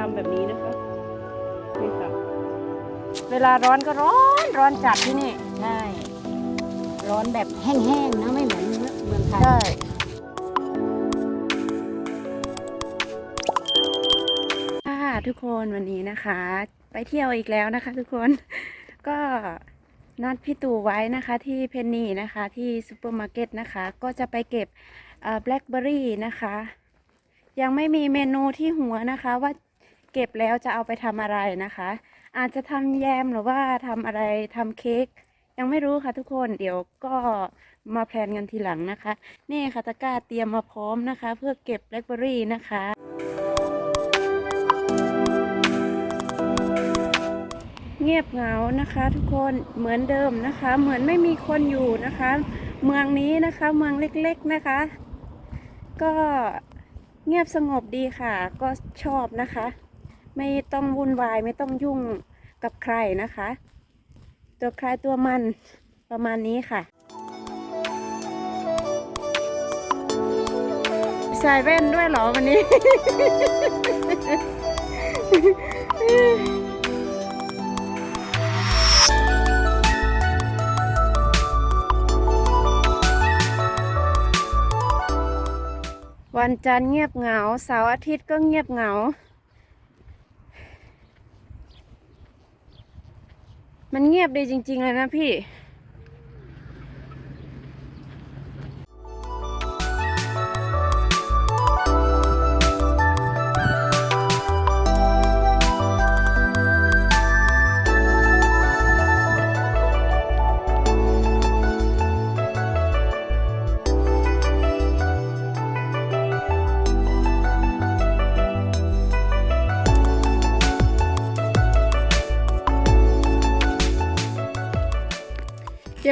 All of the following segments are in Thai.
ดำๆแบบนี้นะคะนี่ค่ะเวลาร้อนก็ร้อนร้อนจัดที่นี่ใช่ร้อนแบบแห้งๆนะไม่เหมือนเมืองไทยใช่ค่ะทุกคนวันนี้นะคะ ไปเที่ยวอีกแล้วนะคะ ทุกคนก็นัดพี่ตู่ไว้นะคะที่เพนนีนะคะที่ซูเปอร์มาร์เก็ตนะคะ ก็จะไปเก็บแบล็คเบอรี่นะคะ ยังไม่มีเมนูที่หัวนะคะว่า เก็บแล้วจะเอาไปทำอะไรนะคะ อาจจะทำแยมหรือว่าทำอะไรทำเค้กยังไม่รู้ค่ะทุกคนเดี๋ยวก็มาแพลนกันทีหลังนะคะ นี่ค่ะตะกร้าเตรียมมาพร้อมนะคะ เพื่อเก็บแบล็คเบอรี่นะคะเงียบเหงานะคะทุกคนเหมือนเดิมนะคะ เหมือนไม่มีคนอยู่นะคะ เมืองนี้นะคะเมืองเล็กๆนะคะ ก็เงียบสงบดีค่ะ ก็ชอบนะคะ ไม่ต้องวุ่นวายไม่ต้องยุ่งกับใครนะคะ ตัวใครตัวมันประมาณนี้ค่ะใส่แว่นด้วยเหรอวันนี้ วันจันทร์เงียบเหงาเสาร์อาทิตย์ก็เงียบเหงา มันเงียบดีจริง ๆ เลยนะพี่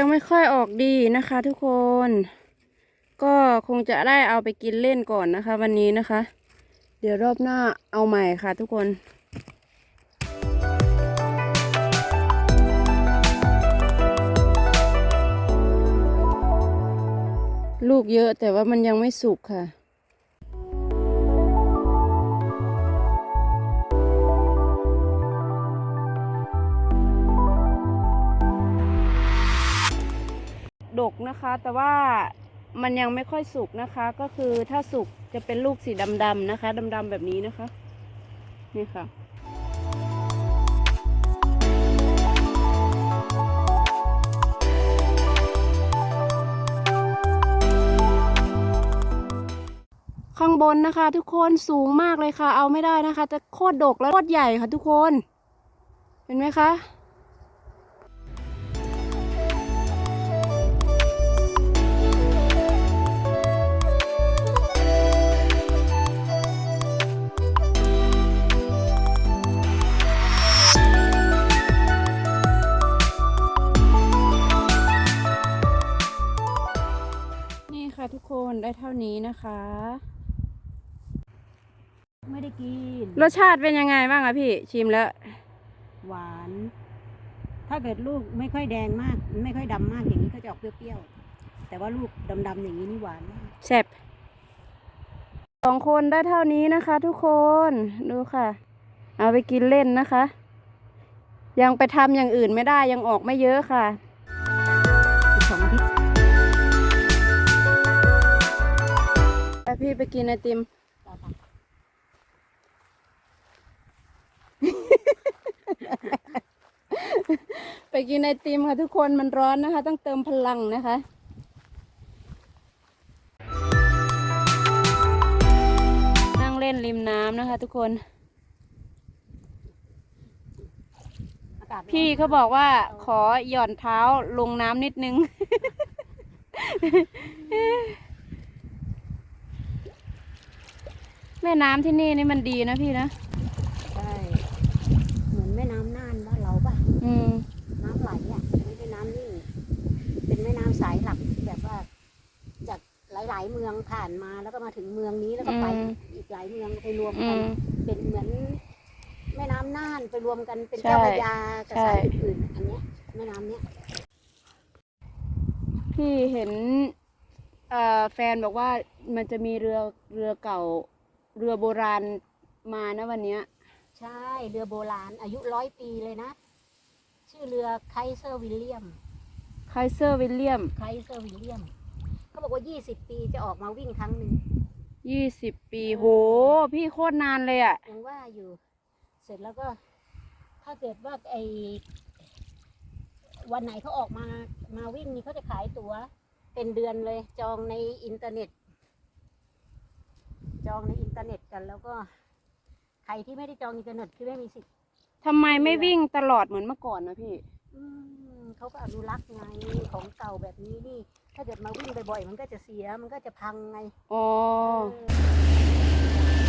ยังไม่ค่อยออกดีนะคะ ทุกคน ก็คงจะได้เอาไปกินเล่นก่อนนะคะ วันนี้นะคะ เดี๋ยวรอบหน้าเอาใหม่ค่ะ ทุกคนลูกเยอะแต่ว่ามันยังไม่สุกค่ะ ดกนะคะ แต่ว่ามันยังไม่ค่อยสุกนะคะ ก็คือถ้าสุกจะเป็นลูกสีดำๆนะคะดำๆแบบนี้นะคะ นี่ค่ะข้างบนนะคะ ทุกคนสูงมากเลยค่ะ เอาไม่ได้นะคะ จะโคตรดกแล้วโคตรใหญ่ค่ะ ทุกคน เห็นไหมคะ ค่ะทุกคนได้เท่านี้นะคะ ไม่ได้กิน รสชาติเป็นยังไงบ้างอะพี่ ชิมแล้ว หวาน ถ้าเกิดลูกไม่ค่อยแดงมาก ไม่ค่อยดำมากอย่างนี้ก็จะออกเปรี้ยวๆ แต่ว่าลูกดำๆอย่างนี้นี่หวานมากแซ่บสองคนได้เท่านี้นะคะ ทุกคนดูค่ะ เอาไปกินเล่นนะคะ ยังไปทำอย่างอื่นไม่ได้ยังออกไม่เยอะค่ะ อีกสองอาทิตย์ พี่ไปกินไอติม ไปกินไอติมค่ะทุกคนมันร้อนนะคะ ต้องเติมพลังนะคะนั่งเล่นริมน้ำนะคะ ทุกคน พี่เขาบอกว่าขอหย่อนเท้าลงน้ำนิดนึง แม่น้ำที่นี่นี่มันดีนะพี่นะ ใช่เหมือนแม่น้ำน่านบ้านเราป่ะ อืม น้ำไหลอะไม่ใช่น้ำนิ่งเป็นแม่น้ำสายหลักแบบว่า จากหลาย ๆ เมืองผ่านมาแล้วก็มาถึงเมืองนี้แล้วก็ไปอืม อีกหลายเมืองไปรวมอืกัน ม เป็นเหมือน แม่น้ำน่านไปรวมกันเป็นใช่เจ้าพระยากับใช่ สายอื่นๆอันเนี้ยแม่น้ำเนี้ยพี่เห็นเอ่อแฟนบอกว่ามันจะมีเรือเรือเก่า เรือโบราณมานะวันเนี้ย ใช่เรือโบราณ อายุร้อยปีเลยนะ ชื่อเรือไคเซอร์วิลเลียมไคเซอร์วิลเลียมไคเซอร์วิลเลียมเขาบอกว่า 20 ปีจะออกมาวิ่งครั้งหนึ่งยี่สิบปีโห พี่โคตรนานเลยอะ ยังว่าอยู่ เสร็จแล้วก็ ถ้าเกิดว่าไอวันไหนเขาออกมามาวิ่งนี่เขาจะขายตั๋ว เป็นเดือนเลยจองในอินเทอร์เน็ต จองในอินเทอร์เน็ตกัน แล้วก็ ใครที่ไม่ได้จองอินเทอร์เน็ตคือไม่มีสิทธิ์ทำไมไม่วิ่งตลอดเหมือนเมื่อก่อนนะพี่ อืมเขาก็อนุรักษ์ไงของเก่าแบบนี้นี่ ถ้าเกิดมาวิ่งบ่อยๆมันก็จะเสียมันก็จะพังไงอ๋อ เออ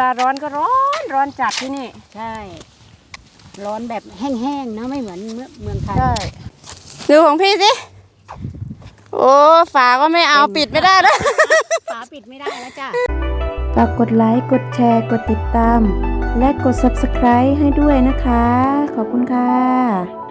ลาร้อนก็ร้อนร้อนจัดที่นี่ ใช่ ร้อนแบบแห้งๆนะไม่เหมือนเมืองเมืองไทย ดูของพี่สิ โอ้ฝาก็ไม่เอาปิดไม่ได้แล้วฝาปิดไม่ได้แล้วจ้ะ ฝากกดไลค์ กดแชร์ กดติดตาม และกด subscribe ให้ด้วยนะคะ ขอบคุณค่ะ